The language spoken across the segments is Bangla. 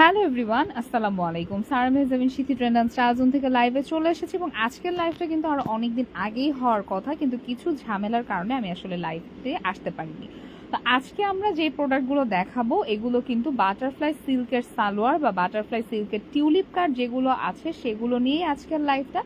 হ্যালো এভরিওয়ান, আসসালামু আলাইকুম। Sara Mehjabin Shiti trend and star zone থেকে লাইভে চলে এসেছি এবং আজকের লাইভটা কিন্তু আরও অনেকদিন আগেই হওয়ার কথা, কিন্তু কিছু ঝামেলার কারণে আমি আসলে লাইভে আসতে পারিনি। তো আজকে আমরা যে প্রোডাক্টগুলো দেখাবো, এগুলো কিন্তু বাটারফ্লাই সিল্কের সালোয়ার বা বাটারফ্লাই সিল্কের টিউলিপ কাট যেগুলো আছে, সেগুলো নিয়েই আজকের লাইভটা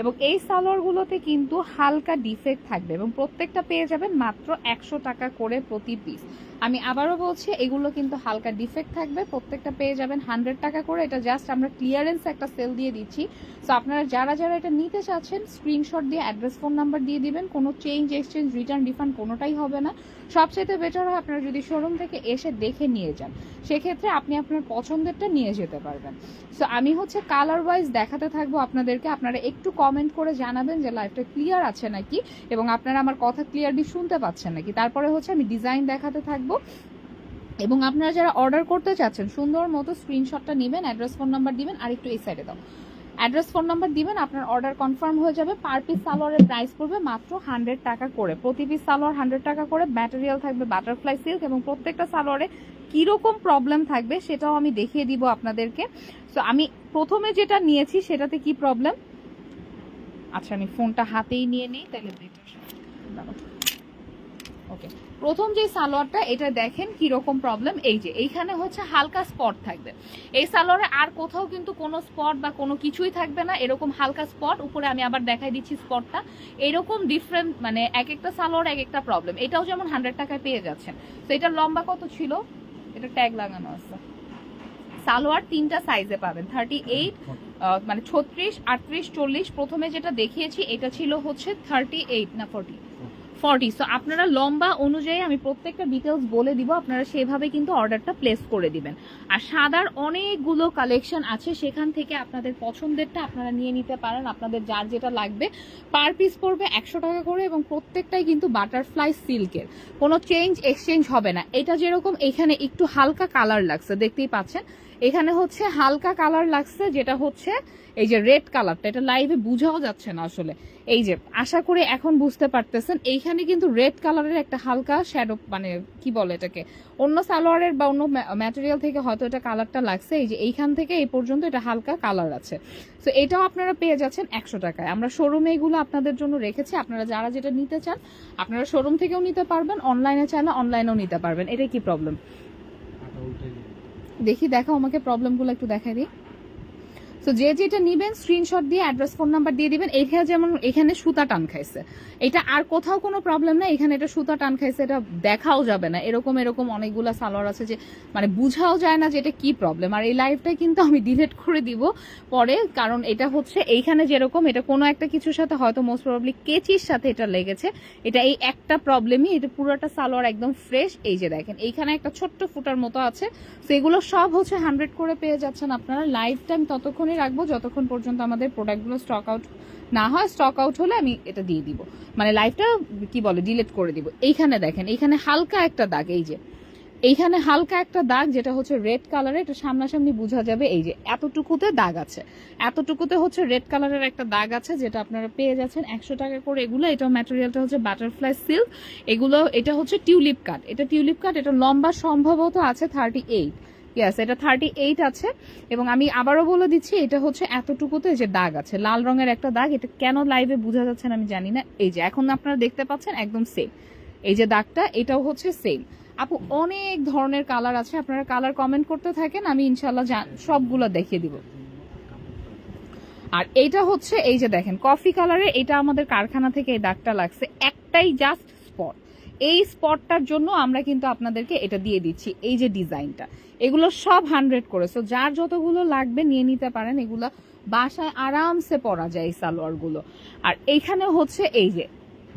এবং এই সালোয়ারগুলোতে কিন্তু হালকা ডিফেক্ট থাকবে এবং প্রত্যেকটা পেয়ে যাবেন মাত্র একশো টাকা করে প্রতি পিস আমি আবারও বলছি, এগুলো কিন্তু হালকা ডিফেক্ট থাকবে, প্রত্যেকটা পেয়ে যাবেন হান্ড্রেড টাকা করে। এটা জাস্ট আমরা ক্লিয়ারেন্স একটা সেল দিয়ে দিচ্ছি। সো আপনারা যারা যারা এটা নিতে চাচ্ছেন স্ক্রিনশট দিয়ে অ্যাড্রেস ফোন নাম্বার দিয়ে দিবেন, কোনো চেঞ্জ এক্সচেঞ্জ রিটার্ন রিফান্ড কোনোটাই হবে না। সবচেয়ে বেটার হয় আপনারা যদি শোরুম থেকে এসে দেখে নিয়ে যান। সেক্ষেত্রে আপনি আপনার পছন্দেরটা নিয়ে যেতে পারবেন। সো আমি হচ্ছে কালার ওয়াইজ দেখাতে থাকব আপনাদেরকে। আপনারা একটু কমেন্ট করে জানাবেন যে লাইফটা ক্লিয়ার আছে নাকি, এবং আপনারা আমার কথা ক্লিয়ারলি শুনতে পাচ্ছেন নাকি। তারপরে হচ্ছে আমি ডিজাইন দেখাতে থাকব। এবং আপনারা যারা অর্ডার করতে চাচ্ছেন, সুন্দর মতো স্ক্রিনশটটা নেবেন অ্যাড্রেস ফোন নাম্বার দিবেন, আর একটু এই সাইডে দাও। অ্যাড্রেস ফোন নাম্বার দিবেন, আপনার অর্ডার কনফার্ম হয়ে যাবে। পার পিস সালোয়ারের প্রাইস পড়বে মাত্র হান্ড্রেড টাকা করে। প্রতি পিস সালোয়ার হান্ড্রেড টাকা করে। ম্যাটেরিয়াল থাকবে বাটারফ্লাই সিল্ক এবং প্রত্যেকটা সালোয়ারে কীরকম প্রবলেম থাকবে সেটাও আমি দেখিয়ে দিব আপনাদেরকে। সো আমি প্রথমে যেটা নিয়েছি সেটাতে কি প্রবলেম আচ্ছা আমি ফোনটা হাতেই নিয়ে নিই, তাহলে ওকে প্রথম যে সালোয়ারটা, এটা দেখেন কি রকম প্রবলেম এই যে, এইখানে হচ্ছে হালকা স্পট থাকবে। এই সালোয়ারে আর কোথাও কিন্তু কোনো স্পট বা কোনো কিছুই থাকবে না। এরকম হালকা স্পট উপরে আমি আবার দেখাই দিচ্ছি স্পটটা এরকম ডিফারেন্ট মানে এক একটা সালোয়ার এক একটা প্রবলেম এটাও যেমন হান্ড্রেড টাকায় পেয়ে যাচ্ছেন। তো এটার লম্বা কত ছিল? এটা ট্যাগ লাগানো আছে। সালোয়ার তিনটা সাইজে পাবেন। থার্টি এইট মানে ছত্রিশ, আটত্রিশ, চল্লিশ। প্রথমে যেটা দেখিয়েছি, এটা ছিল হচ্ছে থার্টি এইট না ফোর্টি ফর্টি সো আপনারা লম্বা অনুযায়ী আমি প্রত্যেকটা ডিটেলস বলে দিব, আপনারা সেভাবে কিন্তু অর্ডারটা প্লেস করে দিবেন। আর সাদার অনেকগুলো কালেকশন আছে, সেখান থেকে আপনাদের পছন্দেরটা আপনারা নিয়ে নিতে পারেন, আপনাদের যার যেটা লাগবে। পার পিস পড়বে একশো টাকা করে এবং প্রত্যেকটাই কিন্তু বাটারফ্লাই সিল্কের কোনো চেঞ্জ এক্সচেঞ্জ হবে না। এটা যেরকম, এখানে একটু হালকা কালার লাগছে, দেখতেই পাচ্ছেন? এখানে হচ্ছে হালকা কালার লাগছে, যেটা হচ্ছে এই যে রেড কালারটা এটা লাইভে বুঝাও যাচ্ছে না আসলে। এই যে আশা করি এখন বুঝতে পারতেছেন এইখানে কিন্তু রেড কালারের একটা হালকা শ্যাডো মানে কি বলে এটাকে অন্য সালোয়ারের বা অন্য ম্যাটেরিয়াল থেকে হয়তো এটা কালারটা লাগছে এই যে এইখান থেকে এই পর্যন্ত এটা হালকা কালার আছে। তো এটাও আপনারা পেয়ে যাচ্ছেন একশো টাকায়। আমরা শোরুমে এগুলো আপনাদের জন্য রেখেছি আপনারা যারা যেটা নিতে চান আপনারা শোরুম থেকেও নিতে পারবেন অনলাইনে চাইলে অনলাইনেও নিতে পারবেন। এটাই কি প্রবলেম দেখি দেখো আমাকে প্রবলেমগুলো একটু দেখাই দিই। তো যে যেটা নিবেন স্ক্রিনশট দিয়ে অ্যাড্রেস ফোন নাম্বার দিয়ে দিবেন। এখানে যেমন, এখানে সুতা টান খাইছে। এটা আর কোথাও কোনো প্রবলেম না এখানে এটা সুতা টান খাইছে, এটা দেখাও যাবে না। এরকম এরকম অনেকগুলো সালোয়ার আছে যে মানে বুঝাও যায় না যে এটা কি প্রবলেম আর এই লাইভটা কিন্তু আমি ডিলিট করে দিব পরে, কারণ এটা হচ্ছে, এইখানে যেরকম, এটা কোনো একটা কিছুর সাথে হয়তো মোস্ট প্রবলি কেচির সাথে এটা লেগেছে। এটা এই একটা প্রবলেমই এটা পুরোটা সালোয়ার একদম ফ্রেশ এই যে দেখেন, এইখানে একটা ছোট্ট ফুটার মতো আছে। সেগুলো সব হচ্ছে হান্ড্রেড করে পেয়ে যাচ্ছেন আপনারা। লাইভটা আমি ততক্ষণই রাখব যতক্ষণ পর্যন্ত আমাদের প্রোডাক্টগুলো স্টক আউট না হয় স্টক আউট হলে আমি এটা দিয়ে দিব। মানে লাইভটা কি বলে ডিলিট করে দিব। এইখানে দেখেন, এইখানে হালকা একটা দাগ, এই যে। এইখানে হালকা একটা দাগ, যেটা হচ্ছে রেড কালারের এটা সামনাসামনি বোঝা যাবে, এই যে, এতটুকুতে দাগ আছে। এতটুকুতে হচ্ছে রেড কালারের একটা দাগ আছে, যেটা আপনারা পেয়ে যাচ্ছেন একশো টাকা করে। এগুলো, এটা ম্যাটেরিয়ালটা হচ্ছে বাটারফ্লাই সিল্ক এগুলো, এটা হচ্ছে টিউলিপ কাট এটা টিউলিপ কাট এটা লম্বা সম্ভবত আছে থার্টি এইট ইয়াস এটা থার্টি এইট আছে। এবং আমি আবারও বলে দিচ্ছি, এটা হচ্ছে এতটুকুতে যে দাগ আছে। লাল রঙের একটা দাগ, এটা কেন লাইভে বোঝা যাচ্ছে না আমি জানি না। এই যে, এখন আপনারা দেখতে পাচ্ছেন একদম সেম এই যে দাগটা, এটাও হচ্ছে সেম আপু, অনেক ধরনের কালার আছে। আপনারা কালার কমেন্ট করতে থাকেন, আমি ইনশাল্লাহ সবগুলো দেখিয়ে দিব। আর এইটা হচ্ছে, এই যে দেখেন কফি কালারে এটা আমাদের কারখানা থেকে এই দাগটা লাগছে। একটাই জাস্ট এই স্পটটার জন্য আমরা কিন্তু আপনাদেরকে এটা দিয়ে দিচ্ছি, এই যে ডিজাইনটা। এগুলো সব হান্ড্রেড করে সো যার যতগুলো লাগবে নিয়ে নিতে পারেন, এগুলো বাসায় আরামসে পরা যায় এই সালোয়ারগুলো। আর এইখানে হচ্ছে এই যে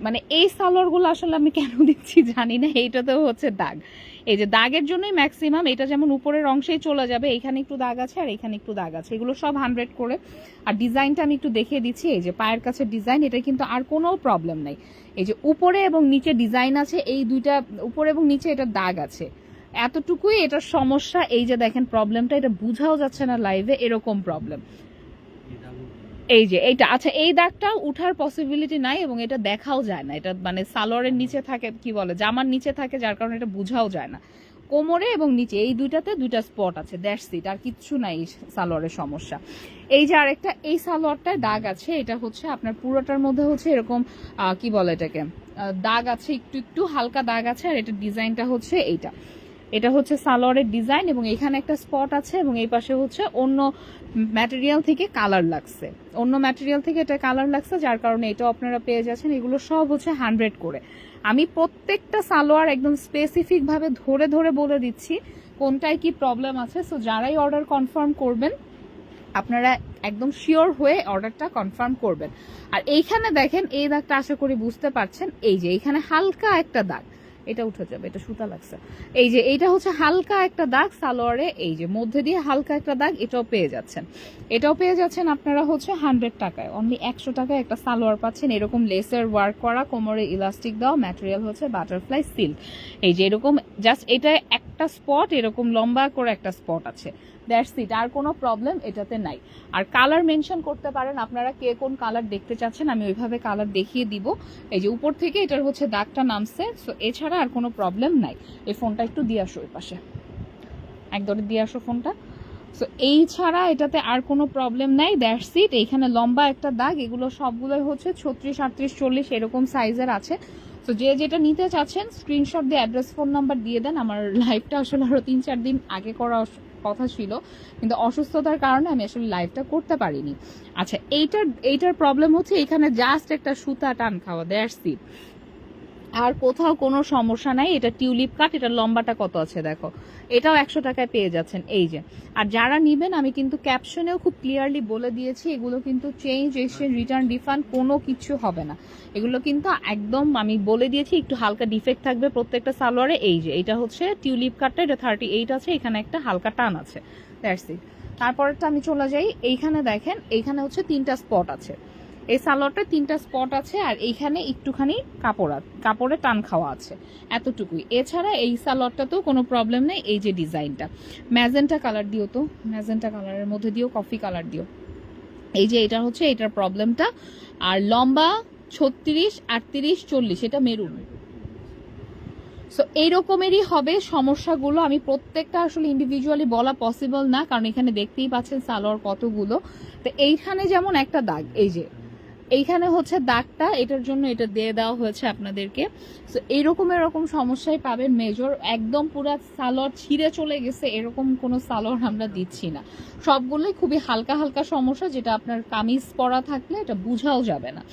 মানে এই সালোয়ারগুলো আসলে আমি কেন দিচ্ছি জানি না, এইটাতেও হচ্ছে দাগ। এই যে দাগের জন্যই ম্যাক্সিমাম এটা যেমন উপরের অংশেই চলে যাবে, এখানে একটু দাগ আছে আর এখানে একটু দাগ আছে। এগুলো সব হান্ড্রেড করে। আর ডিজাইনটা আমি একটু দেখিয়ে দিচ্ছি, এই যে পায়ের কাছে ডিজাইন এটা কিন্তু আর কোনো প্রবলেম নাই। এই যে উপরে এবং নিচে ডিজাইন আছে, এই দুইটা উপরে এবং নিচে এটা দাগ আছে। এতটুকুই এটার সমস্যা, এই যে দেখেন প্রবলেমটা এটা বুঝাও যাচ্ছে না লাইভে এরকম প্রবলেম এই যে, এইটা। আচ্ছা এই দাগটা উঠার পসিবিলিটি নাই এবং এটা দেখাও যায় না। এটা মানে সালোয়ারের নিচে থাকে, কি বলে, জামার নিচে থাকে, যার কারণে এটা বোঝাও যায় না। কোমরে এবং নিচে, এই দুইটাতে দুইটা স্পট আছে দ্যাটস ইট আর কিচ্ছু নাই সালোয়ারের সমস্যা। এই যে আরেকটা, এই সালোয়ারটায় দাগ আছে, এটা হচ্ছে আপনার পুরোটার মধ্যে হচ্ছে এরকম কি বলে এটাকে দাগ আছে, একটু একটু হালকা দাগ আছে, আর এটা ডিজাইনটা হচ্ছে এইটা। এটা হচ্ছে সালোয়ারের ডিজাইন এবং এখানে একটা স্পট আছে এবং এই পাশে হচ্ছে অন্য ম্যাটেরিয়াল থেকে কালার লাগছে। অন্য ম্যাটেরিয়াল থেকে এটা কালার লাগছে, যার কারণে এটাও আপনারা পেয়ে যাচ্ছেন। এগুলো সব হচ্ছে হান্ড্রেড করে। আমি প্রত্যেকটা সালোয়ার একদম স্পেসিফিক ভাবে ধরে ধরে বলে দিচ্ছি, কোনটায় কি প্রবলেম আছে। সো যারাই অর্ডার কনফার্ম করবেন, আপনারা একদম শিওর হয়ে অর্ডারটা কনফার্ম করবেন। আর এইখানে দেখেন, এই দাগটা আশা করি বুঝতে পারছেন। এই যে এইখানে হালকা একটা দাগ। এটা উঠে যাবে, এটা সুতা লাগছে। এই যে, এইটা হচ্ছে হালকা একটা দাগ সালোয়ারে, এই যে, মধ্যে দিয়ে হালকা একটা দাগ, এটাও পেয়ে যাচ্ছেন। এটাও পেয়ে যাচ্ছেন আপনারা হচ্ছে হান্ড্রেড টাকায়। অনলি একশো টাকায় একটা সালোয়ার পাচ্ছেন, এরকম লেসের ওয়ার্ক করা, কোমরে ইলাস্টিক দেওয়া ম্যাটেরিয়াল হচ্ছে বাটারফ্লাই সিল্ক এই যে, এরকম জাস্ট এটা একটা স্পট এরকম লম্বা করে একটা স্পট আছে। দ্যাটস ইট আর কোনো প্রবলেম এটাতে নাই। আর কালার মেনশন করতে পারেন আপনারা কে কোন কালার দেখতে চাচ্ছেন, আমি ওইভাবে কালার দেখিয়ে দিব। এই যে উপর থেকে এটার হচ্ছে দাগটা নামছে সো এছাড়া আর কোনো প্রবলেম নাই। এই ফোনটা একটু দিয়ে আসো ওই পাশে। একদরে দিয়ে আসো ফোনটা। সো এই ছাড়া এটাতে আর কোনো প্রবলেম নাই। দ্যাটস ইট এইখানে লম্বা একটা দাগ, এগুলো সবগুলোই হচ্ছে ছত্রিশ, আটত্রিশ, চল্লিশ, এরকম সাইজের আছে। সো যে যেটা নিতে চাচ্ছেন স্ক্রিনশট দিয়ে অ্যাড্রেস ফোন নাম্বার দিয়ে দেন। আমার লাইভটা আসলে আরও তিন, চার দিন আগে করা কথা ছিল, কিন্তু অসুস্থতার কারণে আমি আসলে লাইভটা করতে পারিনি। আচ্ছা এইটার এইটার প্রবলেম হচ্ছে এখানে জাস্ট একটা সুতা টান খাওয়া দ্যাটস ইট আর কোথাও কোনো সমস্যা নাই। এটা টিউলিপ কাট এটা লম্বাটা কত আছে দেখো। এটাও একশো টাকায় পেয়ে যাচ্ছেন। এই যে। আর যারা নিবেন, আমি কিন্তু ক্যাপশনেও খুব ক্লিয়ারলি বলে দিয়েছি, এগুলো কিন্তু চেঞ্জ এক্সচেঞ্জ রিটার্ন রিফান্ড কোনো কিছু হবে না। এগুলো কিন্তু একদম আমি বলে দিয়েছি, একটু হালকা ডিফেক্ট থাকবে প্রত্যেকটা সালোয়ারে। এই যে, এটা হচ্ছে টিউলিপ কাটটা এটা থার্টি এইট আছে, এখানে একটা হালকা টান আছে। দ্যাটস ইট তারপরেরটা আমি চলে যাই। এইখানে দেখেন, এইখানে হচ্ছে তিনটা স্পট আছে। এই সালোয়ারটা তিনটা স্পট আছে আর এইখানে একটুখানি কাপড় কাপড়ে টান খাওয়া আছে, এতটুকুই। এছাড়া এই সালোয়ারটাতেও কোনো প্রবলেম নেই, এই যে ডিজাইনটা। ম্যাজেন্টা কালার দিও তো, ম্যাজেন্টা কালারের মধ্যে দিও, কফি কালার দিও। এই যে এটা হচ্ছে, এটার প্রবলেমটা আর লম্বা ছত্রিশ, আটত্রিশ, চল্লিশ, এটা মেরুন। সো এইরকমেরই হবে সমস্যাগুলো। আমি প্রত্যেকটা আসলে ইন্ডিভিজুয়ালি বলা পসিবল না, কারণ এখানে দেখতেই পাচ্ছেন সালোয়ার কতগুলো। তো এইখানে যেমন একটা দাগ, এই যে এইখানে হচ্ছে দাগটা, এটার জন্য এটা দিয়ে দেওয়া হয়েছে আপনাদেরকে। সো এরকম এরকম সমস্যায় পাবেন মেজর একদম পুরো সালোয়ার ছিঁড়ে চলে গেছে, এরকম কোনো সালোয়ার আমরা দিচ্ছি না। সবগুলোই খুবই হালকা হালকা সমস্যা, যেটা আপনার কামিজ পরা থাকলে এটা বুঝাও যাবে না।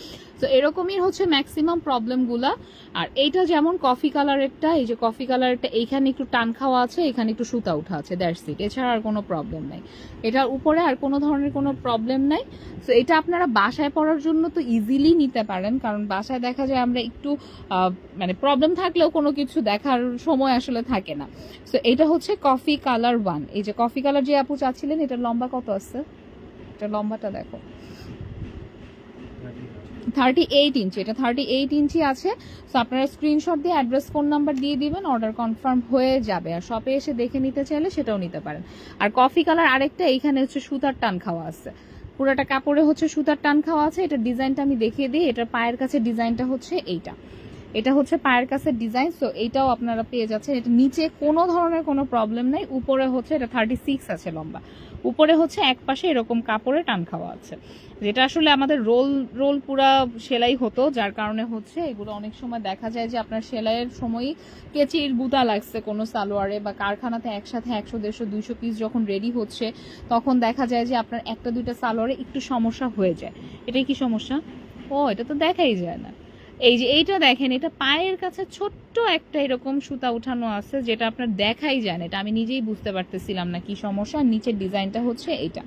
তো এরকমই হচ্ছে ম্যাক্সিমাম প্রবলেমগুলা আর এইটা যেমন কফি কালারেরটা এই যে কফি কালারেরটা এইখানে একটু টান খাওয়া আছে এখানে একটু সুতা উঠা আছে দ্যাটস ইট এছাড়া আর কোনো প্রবলেম নাই। এটার উপরে আর কোনো ধরনের কোনো প্রবলেম নাই। সো এটা আপনারা বাসায় পড়ার জন্য তো ইজিলি নিতে পারেন, কারণ বাসায় দেখা যায় আমরা একটু মানে প্রবলেম থাকলেও কোনো কিছু দেখার সময় আসলে থাকে না। সো এটা হচ্ছে কফি কালার ওয়ান এই যে কফি কালার যে আপু চাচ্ছিলেন, এটা লম্বা কত আছে? এটা লম্বাটা দেখো। থার্টি এইট ইঞ্চি, এটা থার্টি এইট ইঞ্চি আছে। সো আপনারা স্ক্রিনশট দিয়ে অ্যাড্রেস ফোন নাম্বার দিয়ে দিবেন অর্ডার কনফার্ম হয়ে যাবে। আর শপে এসে দেখে নিতে চাইলে সেটাও নিতে পারেন। আর কফি কালার আরেকটা, এইখানে হচ্ছে সুতার টান খাওয়া আছে। পুরোটা কাপড়ে হচ্ছে সুতার টান খাওয়া আছে এটা ডিজাইনটা আমি দেখিয়ে দিই। এটার পায়ের কাছে ডিজাইনটা হচ্ছে এইটা। এটা হচ্ছে পায়ের কাছে ডিজাইন সো এইটাও আপনারা পেয়ে যাচ্ছেন। এটা নিচে কোনো ধরনের কোনো প্রবলেম নেই, উপরে হচ্ছে এটা থার্টি সিক্স আছে লম্বা। উপরে হচ্ছে এক পাশে এরকম কাপড়ে টান খাওয়া আছে। যেটা আসলে আমাদের রোল রোল পুরা সেলাই হতো, যার কারণে হচ্ছে এগুলো অনেক সময় দেখা যায় যে আপনার সেলাইয়ের সময়ই কেচির গুতা লাগছে কোনো সালোয়ারে বা কারখানাতে একসাথে একশো, দেড়শো, দুইশো পিস যখন রেডি হচ্ছে, তখন দেখা যায় যে আপনার একটা, দুইটা সালোয়ারে একটু সমস্যা হয়ে যায়। এটাই কি সমস্যা? ও, এটা তো দেখাই যায় না। এই যে এইটা দেখেন, এটা পায়ের কাছে ছোট্ট একটা এরকম সুতা উঠানো আছে যেটা আপনার দেখাই যায় এটা আমি নিজেই বুঝতে পারতেছিলাম না কি সমস্যা। নিচের ডিজাইনটা হচ্ছে এটা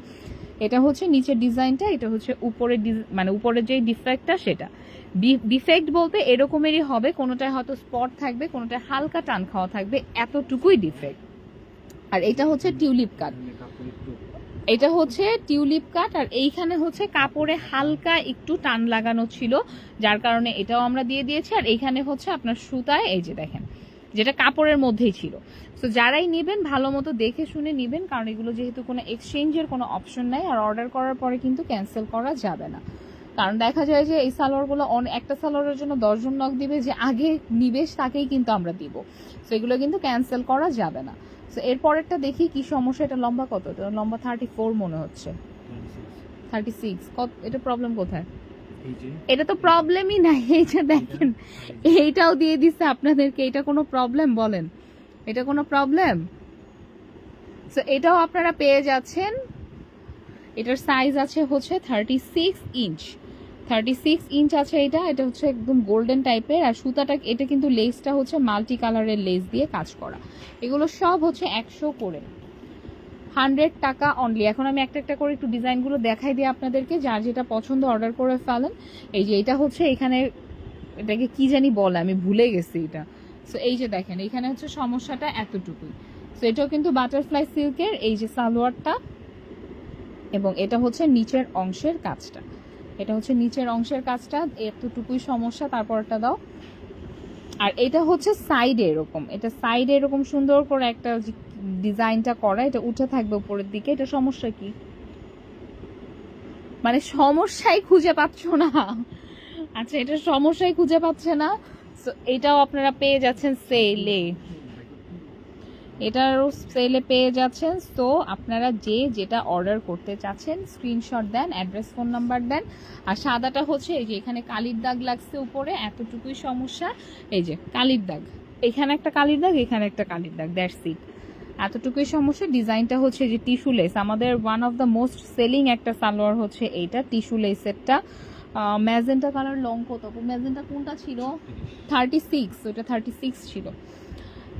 এটা হচ্ছে নিচের ডিজাইনটা, এটা হচ্ছে উপরের মানে উপরের যে ডিফেক্টটা সেটা। ডিফেক্ট বলতে এরকমেরই হবে, কোনোটায় হয়তো স্পট থাকবে, কোনোটায় হালকা টান খাওয়া থাকবে, এতটুকুই ডিফেক্ট। আর এটা হচ্ছে টিউলিপ কাট এটা হচ্ছে টিউলিপ কাট আর এইখানে হচ্ছে কাপড়ে হালকা একটু টান লাগানো ছিল, যার কারণে এটাও আমরা দিয়ে দিয়েছি, আর এইখানে হচ্ছে আপনার সুতায়, এই যে দেখেন, যেটা কাপড়ের মধ্যেই ছিল। তো যারাই নেবেন, ভালো মতো দেখে শুনে নেবেন, কারণ এগুলো যেহেতু কোনো এক্সচেঞ্জের কোনো অপশন নাই, আর অর্ডার করার পরে কিন্তু ক্যান্সেল করা যাবে না। কারণ দেখা যায় যে এই সালোয়ারগুলো একটা সালোয়ারের জন্য দশজন নক দিবে, যে আগে নিবে, তাকেই কিন্তু আমরা দিব। তো এগুলো কিন্তু ক্যান্সেল করা যাবে না। তো এর পরেরটা দেখি কি সমস্যা এটা লম্বা কত? এটা লম্বা থার্টি ফোর মনে হচ্ছে। থার্টি সিক্স কত এটা প্রবলেম কোথায়? এটা তো প্রবলেমই নাই এই যে দেখেন। এইটাও দিয়ে দিচ্ছে আপনাদেরকে এটা কোনো প্রবলেম বলেন? এটা কোনো প্রবলেম তো এটাও আপনারা পেয়ে যাচ্ছেন। এটার সাইজ আছে হচ্ছে thirty six inch thirty six inch আছে এটা এটা হচ্ছে একদম গোল্ডেন টাইপের আর সুতাটা, এটা কিন্তু লেসটা হচ্ছে মাল্টি কালারের লেস দিয়ে কাজ করা। এগুলো সব হচ্ছে একশো করে। হান্ড্রেড টাকা অনলি এখন আমি একটা একটা করে একটু ডিজাইনগুলো দেখাই দিই আপনাদেরকে, যার যেটা পছন্দ অর্ডার করে ফেলেন। এই যে এটা হচ্ছে এখানে, এটাকে কি জানি বলে, আমি ভুলে গেছি এটা। সো এই যে দেখেন, এখানে হচ্ছে সমস্যাটা এতটুকুই। সো এটাও কিন্তু বাটারফ্লাই সিল্কের এই যে সালোয়ারটা, এবং এটা হচ্ছে নিচের অংশের কাজটা। এটা হচ্ছে নিচের অংশের কাজটা, এতটুকুই সমস্যা, তারপরটা দাও। আর এটা হচ্ছে সাইডে এরকম, এটা সাইডে এরকম সুন্দর করে একটা ডিজাইনটা করা, এটা উঠে থাকবে উপরের দিকে, এটা সমস্যা কি? মানে সমস্যাই খুঁজে পাচ্ছ না। আচ্ছা এটা সমস্যাই খুঁজে পাচ্ছে না। এটাও আপনারা পেয়ে যাচ্ছেন সেলে এটারও সেলে পেয়ে যাচ্ছেন। তো আপনারা যে যেটা অর্ডার করতে চাচ্ছেন স্ক্রিনশট দেন অ্যাড্রেস ফোন নাম্বার দেন। আর সাদাটা হচ্ছে এই যে এখানে কালির দাগ লাগছে উপরে এতটুকুই সমস্যা। এই যে কালির দাগ। এখানে একটা কালির দাগ এখানে একটা কালির দাগ দ্যাটস ইট এতটুকুই সমস্যা। ডিজাইনটা হচ্ছে যে টিস্যু লেস আমাদের one of the most selling একটা সালোয়ার হচ্ছে এইটা টিস্যু লেসেরটা ম্যাজেন্টা কালার লং কত? ম্যাজেন্টা কোনটা ছিল? থার্টি সিক্স ওটা থার্টি সিক্স ছিল।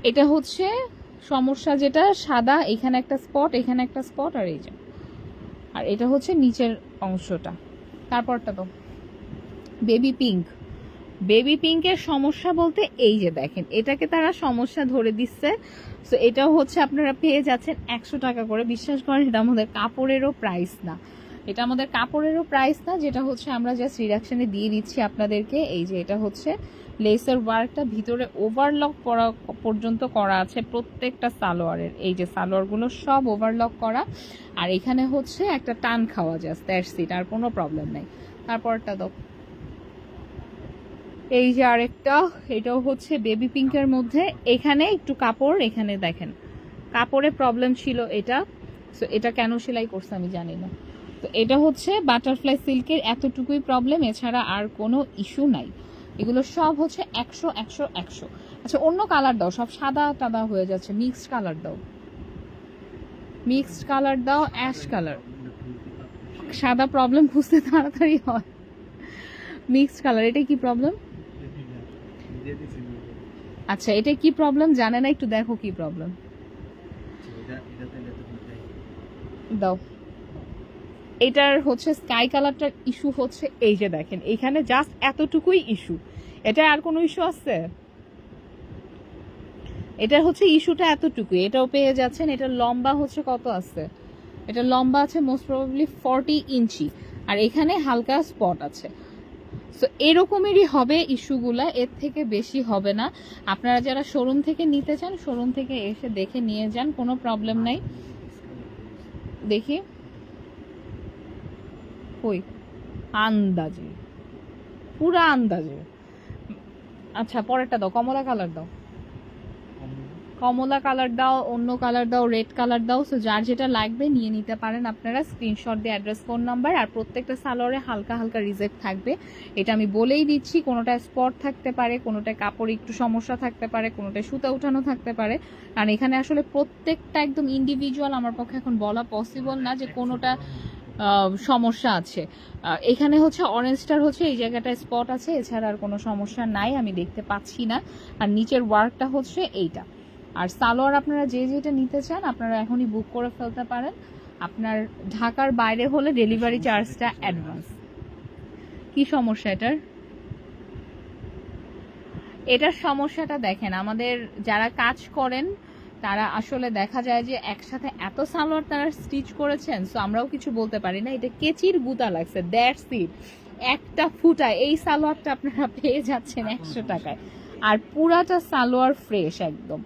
এটা হচ্ছে সমস্যা যেটা, সাদা, এখানে একটা স্পট এখানে একটা স্পট আর এই যে। আর এটা হচ্ছে নিচের অংশটা। তারপরটা তো বেবি পিঙ্ক বেবি পিঙ্কের সমস্যা বলতে এই যে দেখেন, এটাকে তারা সমস্যা ধরে দিচ্ছে। তো এটাও হচ্ছে আপনারা পেয়ে যাচ্ছেন একশো টাকা করে। বিশ্বাস করেন, এটা আমাদের কাপড়েরও প্রাইস না। এটা আমাদের কাপড়েরও প্রাইস না, যেটা হচ্ছে আমরা জাস্ট রিডাকশনে দিয়ে দিচ্ছি আপনাদেরকে। এই যে এটা হচ্ছে লেসের ওয়ার্কটা ভিতরে ওভারলক করা পর্যন্ত করা আছে প্রত্যেকটা সালোয়ারের। এই যে সালোয়ারগুলো সব ওভারলক করা। আর এখানে হচ্ছে একটা টান খাওয়া জাস্ট দ্যাটস ইট আর কোনো প্রবলেম নেই। তারপরটা দাও। এই যে আরেকটা, এটাও হচ্ছে বেবি পিঙ্কের মধ্যে। এখানে একটু কাপড়, এখানে দেখেন। কাপড়ে প্রবলেম ছিল এটা। সো এটা কেন সেলাই করছে আমি জানি না। তো এটা হচ্ছে বাটারফ্লাই সিল্কের এতটুকুই প্রবলেম এছাড়া আর কোনো ইস্যু নাই। এগুলো সব হচ্ছে একশো একশো একশো। আচ্ছা অন্য কালার দাও, সব সাদা টাদা হয়ে যাচ্ছে। মিক্সড কালার দাও। মিক্সড কালার দাও অ্যাশ কালার সাদা প্রবলেম খুঁজতে তাড়াতাড়ি হয়। মিক্সড কালার এটা কি প্রবলেম আচ্ছা এটা কি প্রবলেম জানে না, একটু দেখো কি প্রবলেম দাও। এটার হচ্ছে স্কাই কালারটার ইস্যু হচ্ছে এই যে দেখেন, এখানে জাস্ট এতটুকুই ইস্যু এটা আর কোনো ইস্যু আছে? এটা হচ্ছে ইস্যুটা এতটুকুই। এটাও পেয়ে যাচ্ছেন এটা লম্বা হচ্ছে কত আছে? এটা লম্বা আছে মোস্ট প্রবাবলি ফর্টি ইঞ্চি। আর এখানে হালকা স্পট আছে। সো এরকমেরই হবে ইস্যুগুলা এর থেকে বেশি হবে না। আপনারা যারা শোরুম থেকে নিতে চান শোরুম থেকে এসে দেখে নিয়ে যান, কোনো প্রবলেম নাই। দেখি। কই? আন্দাজে। পুরা আন্দাজে। আচ্ছা পরেরটা দাও, কমলা কালার দাও। কমলা কালার দাও, অন্য কালার দাও রেড কালার দাও সো যার যেটা লাগবে নিয়ে নিতে পারেন আপনারা স্ক্রিনশট দিয়ে অ্যাড্রেস ফোন নাম্বার আর প্রত্যেকটা সালোয়ারে হালকা হালকা রিজেক্ট থাকবে। এটা আমি বলেই দিচ্ছি কোনোটায় স্পট থাকতে পারে, কোনোটায় কাপড় একটু সমস্যা থাকতে পারে, কোনোটায় সুতা উঠানো থাকতে পারে। কারণ এখানে আসলে প্রত্যেকটা একদম ইন্ডিভিজুয়াল আমার পক্ষে এখন বলা পসিবল না যে কোনোটা সমস্যা আছে। এখানে হচ্ছে অরেঞ্জটার হচ্ছে এই জায়গাটায় স্পট আছে, এছাড়া আর কোনো সমস্যা নাই, আমি দেখতে পাচ্ছি না। আর নিচের ওয়ার্কটা হচ্ছে এইটা। আর সালোয়ার আপনারা যে যেটা নিতে চান, আপনারা এখনই বুক করে ফেলতে পারেন। আপনার ঢাকার বাইরে হলে ডেলিভারি চার্জটা অ্যাডভান্স কি সমস্যা এটার? এটার সমস্যাটা দেখেন, আমাদের যারা কাজ করেন তারা আসলে দেখা যায় যে একসাথে এত সালোয়ার তারা স্টিচ করেছেন সো আমরাও কিছু বলতে পারি না। এটা কেচির গুতা লাগছে দ্যাটস ইট একটা ফুটা, এই সালোয়ারটা আপনারা পেয়ে যাচ্ছেন একশো টাকায়। আর পুরাটা সালোয়ার ফ্রেশ একদম।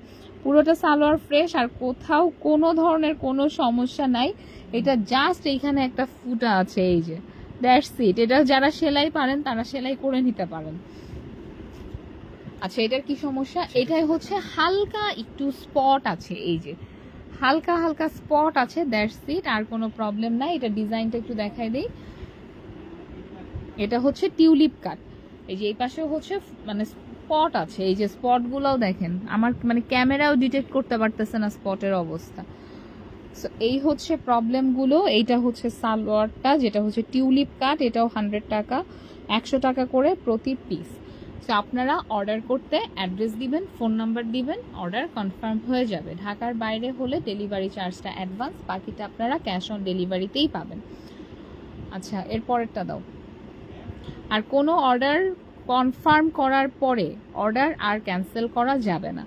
পুরোটা সালোয়ার ফ্রেশ আর কোথাও কোনো ধরনের কোনো সমস্যা নাই। এটা জাস্ট এইখানে একটা ফুটা আছে, এই যে। দ্যাটস ইট এটা যারা সেলাই পারেন, তারা সেলাই করে নিতে পারেন। আচ্ছা এটার কি সমস্যা? এটাই হচ্ছে হালকা একটু স্পট আছে, এই যে। হালকা হালকা স্পট আছে দ্যাটস ইট আর কোনো প্রবলেম নাই। এটা ডিজাইনটা একটু দেখাই দেই। এটা হচ্ছে টিউলিপ কাট এই যে এই পাশে হচ্ছে মানে স্পট আছে। এই যে স্পটগুলোও দেখেন, আমার মানে ক্যামেরাও ডিটেক্ট করতে পারতেছে না স্পটের অবস্থা। সো এই হচ্ছে প্রবলেমগুলো এইটা হচ্ছে সালোয়ারটা, যেটা হচ্ছে টিউলিপ কাট এটাও হান্ড্রেড টাকা। একশো টাকা করে প্রতি পিস সো আপনারা অর্ডার করতে অ্যাড্রেস দিবেন ফোন নাম্বার দিবেন অর্ডার কনফার্ম হয়ে যাবে। ঢাকার বাইরে হলে ডেলিভারি চার্জটা অ্যাডভান্স বাকিটা আপনারা ক্যাশ অন ডেলিভারিতেই পাবেন। আচ্ছা এর পরেরটা দাও। আর কোনো অর্ডার কনফার্ম করার পরে অর্ডার আর ক্যান্সেল করা যাবে না।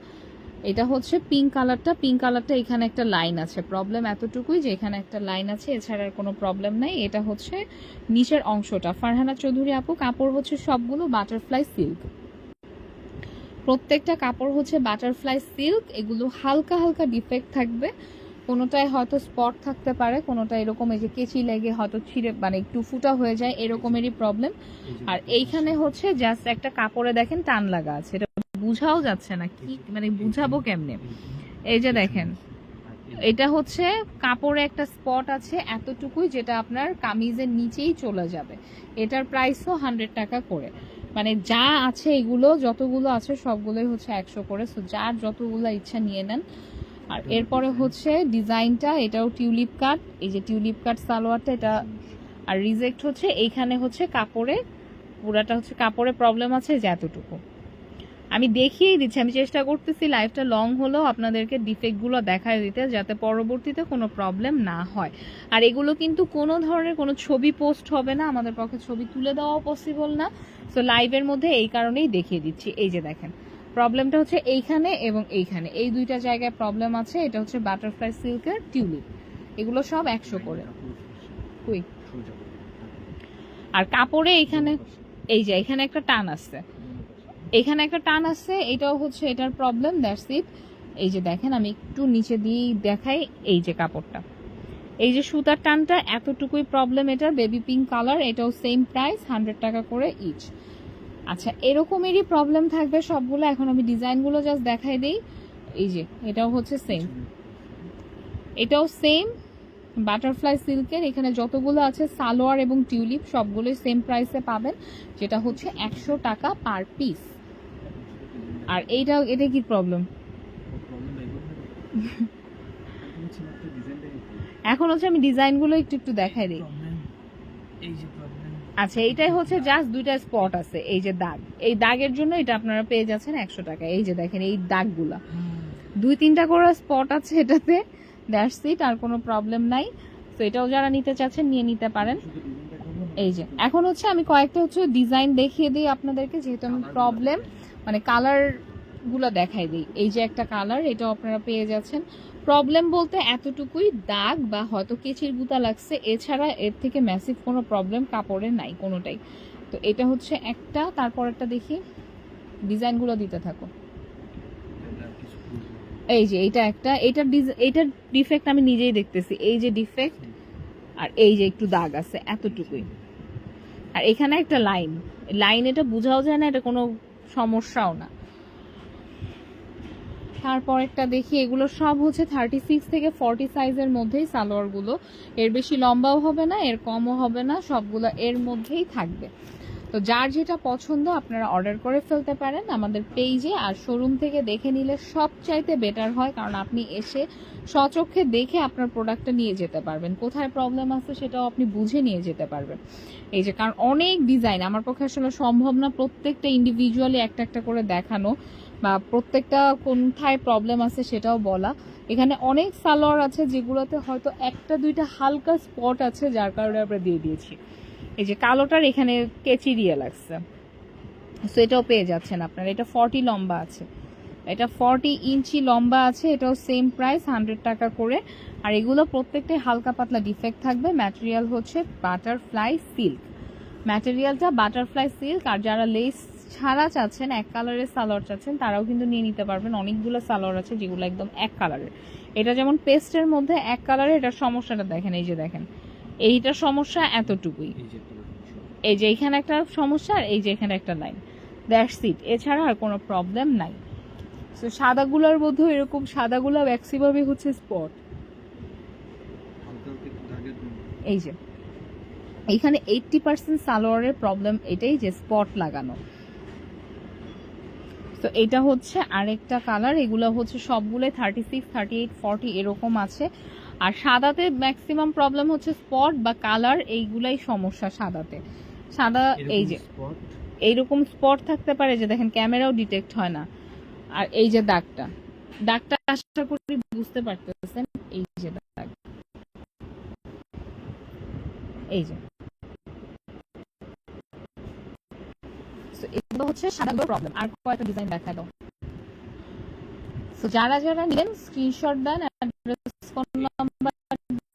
এটা হচ্ছে পিঙ্ক কালারটা পিঙ্ক কালারটা এখানে একটা লাইন আছে। প্রবলেম এতটুকুই যে এখানে একটা লাইন আছে এছাড়া কোনো প্রবলেম নাই। এটা হচ্ছে নিচের অংশটা। ফারহানা চৌধুরী আপু কাপড় হচ্ছে সবগুলো বাটারফ্লাই সিল্ক প্রত্যেকটা কাপড় হচ্ছে বাটারফ্লাই সিল্ক এগুলো হালকা হালকা ডিফেক্ট থাকবে। কোনোটায় হয়তো স্পট থাকতে পারে কোনোটা এরকম এই যে কেচি লেগে হয়তো ছিঁড়ে মানে একটু ফুটা হয়ে যায় এরকমেরই প্রবলেম আর এইখানে হচ্ছে জাস্ট একটা কাপড়ে দেখেন টান লাগা আছে। বুঝাও যাচ্ছে না কি মানে বুঝাবো কেমনে? এই যে দেখেন এটা হচ্ছে কাপড়ে একটা স্পট আছে এতটুকুই যেটা আপনার কামিজের নিচেই চলে যাবে। এটার প্রাইসও হান্ড্রেড টাকা করে। মানে যা আছে এগুলো যতগুলো আছে সবগুলোই হচ্ছে একশো করে। সো যার যতগুলো ইচ্ছা নিয়ে নেন। আর এরপরে হচ্ছে ডিজাইনটা এটাও টিউলিপ কাট এই যে টিউলিপ কাট সালোয়ারটা এটা আর রিজেক্ট হচ্ছে। এইখানে হচ্ছে কাপড়ে পুরাটা হচ্ছে কাপড়ে প্রবলেম আছে যে এতটুকু। আমি দেখিয়েই দিচ্ছি আমি চেষ্টা করতেছি লাইফটা লং হলেও আপনাদেরকে ডিফেক্টগুলো দেখায় দিতে যাতে পরবর্তীতে কোনো প্রবলেম না হয়। আর এগুলো কিন্তু কোনো ধরনের কোনো ছবি পোস্ট হবে না আমাদের পক্ষে ছবি তুলে দেওয়াও পসিবল না। সো লাইভের মধ্যে এই কারণেই দেখিয়ে দিচ্ছি। এই যে দেখেন প্রবলেমটা হচ্ছে এইখানে এবং এইখানে। এই দুইটা জায়গায় প্রবলেম আছে এটা হচ্ছে বাটারফ্লাই সিল্কের টিউলিপ এগুলো সব একশো করে। আর কাপড়ে এইখানে এই যে এখানে একটা টান আসছে। এখানে একটা টান আছে, এটাও হচ্ছে এটার প্রবলেম দ্যাটস ইট এই যে দেখেন, আমি একটু নিচে দিয়ে দেখাই এই যে কাপড়টা। এই যে সুতার টানটা, এতটুকুই প্রবলেম এটা বেবি পিঙ্ক কালার এটাও সেম প্রাইস হান্ড্রেড টাকা করে ইচ আচ্ছা এরকমেরই প্রবলেম থাকবে সবগুলো, এখন আমি ডিজাইনগুলো জাস্ট দেখাই দিই। এই যে, এটাও হচ্ছে সেম এটাও সেম বাটারফ্লাই সিল্কের এখানে যতগুলো আছে, সালোয়ার এবং টিউলিপ, সবগুলোই সেম প্রাইসে পাবেন, যেটা হচ্ছে একশো টাকা পার পিস আর এইটাও এটা কি প্রবলেম? এখন হচ্ছে আমি ডিজাইনগুলো একটু একটু দেখাই দিই। আচ্ছা এইটাই হচ্ছে জাস্ট দুইটা স্পট আছে, এই যে দাগ। এই দাগের জন্য এটা আপনারা পেয়ে যাচ্ছেন একশো টাকা। এই যে দেখেন, এই দাগগুলা। দুই, তিনটা করে স্পট আছে এটাতে। দ্যাটস ইট আর কোনো প্রবলেম নাই। তো এটাও যারা নিতে চাচ্ছেন, নিয়ে নিতে পারেন। এই যে, এখন হচ্ছে আমি কয়েকটা হচ্ছে ডিজাইন দেখিয়ে দিই আপনাদেরকে, যেহেতু আমি প্রবলেম মানে কালারগুলো দেখাই দিই। এই যে একটা কালার এটাও আপনারা পেয়ে যাচ্ছেন। প্রবলেম বলতে এতটুকুই, দাগ বা হয়তো কেচির গুতা লাগছে, এছাড়া এর থেকে ম্যাসিভ কোনো প্রবলেম কাপড়ে নাই কোনোটাই। তো এটা হচ্ছে একটা, তারপর একটা দেখি। ডিজাইনগুলো দিতে থাকো। এটা। এই যে, এটা একটা ডিজ- এটার ডিফেক্ট আমি নিজেই দেখতেছি। এই যে ডিফেক্ট আর এই যে একটু দাগ আছে, এতটুকুই। আর এখানে একটা লাইন। লাইন এটা বোঝাও যায় না, এটা কোনো সমস্যাও না। তারপর একটা দেখি, এগুলো সব হচ্ছে থার্টি সিক্স থেকে ফর্টি সাইজের মধ্যেই সালোয়ারগুলো। এর বেশি লম্বাও হবে না, এর কমও হবে না, সবগুলো এর মধ্যেই থাকবে। তো যার যেটা পছন্দ আপনারা অর্ডার করে ফেলতে পারেন আমাদের পেজে আর শোরুম থেকে দেখে নিলে সবচাইতে বেটার হয়, কারণ আপনি এসে সচক্ষে দেখে আপনার প্রোডাক্টটা নিয়ে যেতে পারবেন। কোথায় প্রবলেম আছে সেটাও আপনি বুঝে নিয়ে যেতে পারবেন। এই যে, কারণ অনেক ডিজাইন আমার পক্ষে আসলে সম্ভব না প্রত্যেকটা ইন্ডিভিজুয়ালি একটা একটা করে দেখানো, বা প্রত্যেকটা কোথায় প্রবলেম আছে সেটাও বলা। এখানে অনেক সালোয়ার আছে যেগুলোতে হয়তো একটা দুইটা হালকা স্পট আছে, যার কারণে আমরা দিয়ে দিয়েছি। এই যে কালোটার এখানে কেচি দিয়ে লাগছে। সো এটাও পেয়ে যাচ্ছেন আপনারা। এটা ফর্টি লম্বা আছে। এটা ফর্টি ইঞ্চি লম্বা আছে, এটাও সেম প্রাইস হান্ড্রেড টাকা করে। আর এগুলো প্রত্যেকটাই হালকা পাতলা ডিফেক্ট থাকবে। ম্যাটেরিয়াল হচ্ছে বাটারফ্লাই সিল্ক ম্যাটেরিয়ালটা বাটারফ্লাই সিল্ক আর যারা লেস ছাড়া চাচ্ছেন, এক কালারের সালোয়ার চাচ্ছেন, তারাও কিন্তু নিয়ে নিতে পারবেন। অনেকগুলো সালোয়ার আছে যেগুলো একদম এক কালারের এটা যেমন পেস্টের মধ্যে এক কালারের এটার সমস্যাটা দেখেন, এই যে দেখেন। এইটা সমস্যা এতটুকুই। এই যে এখানে একটা সমস্যা আর এই যে এখানে একটা লাইন। দ্যাটস ইট এছাড়া আর কোনো প্রবলেম নাই। তো সাদাগুলোর মধ্যে এরকম সাদাগুলো ম্যাক্সিমামই হচ্ছে স্পট। এই যে। এইখানে এইটটি পার্সেন্ট সালোয়ারের প্রবলেম এটাই যে স্পট লাগানো। তো এটা হচ্ছে আরেকটা কালার এগুলো হচ্ছে সবগুলো thirty six thirty eight forty এরকম আছে। আর সাদাতে ম্যাক্সিমাম প্রবলেম হচ্ছে স্পট বা কালার এইগুলাই সমস্যা সাদাতে। সাদা এই যে এইরকম স্পট থাকতে পারে যে দেখেন ক্যামেরাও ডিটেক্ট হয় না। আর এই যে দাগটা দাগটা আশা করি বুঝতে পারতেছেন। এই যে দাগ এই যে। এগুলো হচ্ছে সাদাগুলো প্রবলেম আর কয়েকটা ডিজাইন দেখা দাও তো যারা যারা নেন স্ক্রিনশট দেন অ্যাড্রেস ফোন নাম্বার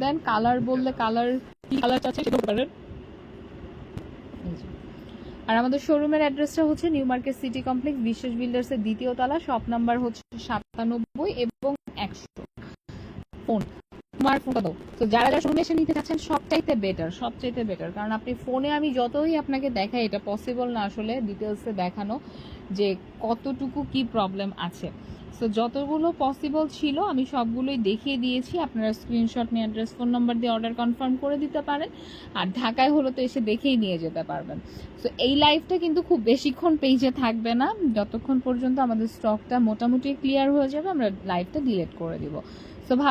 দেন কালার বললে কালার কি কালার চাচ্ছে সেটা পারেন। আর আমাদের শোরুমের অ্যাড্রেসটা হচ্ছে new market city complex Biswas builders এর দ্বিতীয় তলা শপ নাম্বার হচ্ছে সাতানব্বই এবং একশো। ফোন ফোনটা দাও। তো যারা যারা শোরুমে এসে নিতে চাচ্ছেন, সবচাইতে বেটার সবচাইতে বেটার কারণ আপনি ফোনে আমি যতই আপনাকে দেখাই, এটা পসিবল না আসলে ডিটেলসে দেখানো যে কতটুকু কি প্রবলেম আছে। সো যতগুলো পসিবল ছিল, আমি সবগুলোই দেখিয়ে দিয়েছি। আপনারা স্ক্রিনশট নিয়ে অ্যাড্রেস ফোন নাম্বার দিয়ে অর্ডার কনফার্ম করে দিতে পারেন। আর ঢাকায় হলো তো এসে দেখেই নিয়ে যেতে পারবেন। সো এই লাইভটা কিন্তু খুব বেশিক্ষণ পেজে থাকবে না। যতক্ষণ পর্যন্ত আমাদের স্টকটা মোটামুটি ক্লিয়ার হয়ে যাবে, আমরা লাইভটা ডিলিট করে দিব।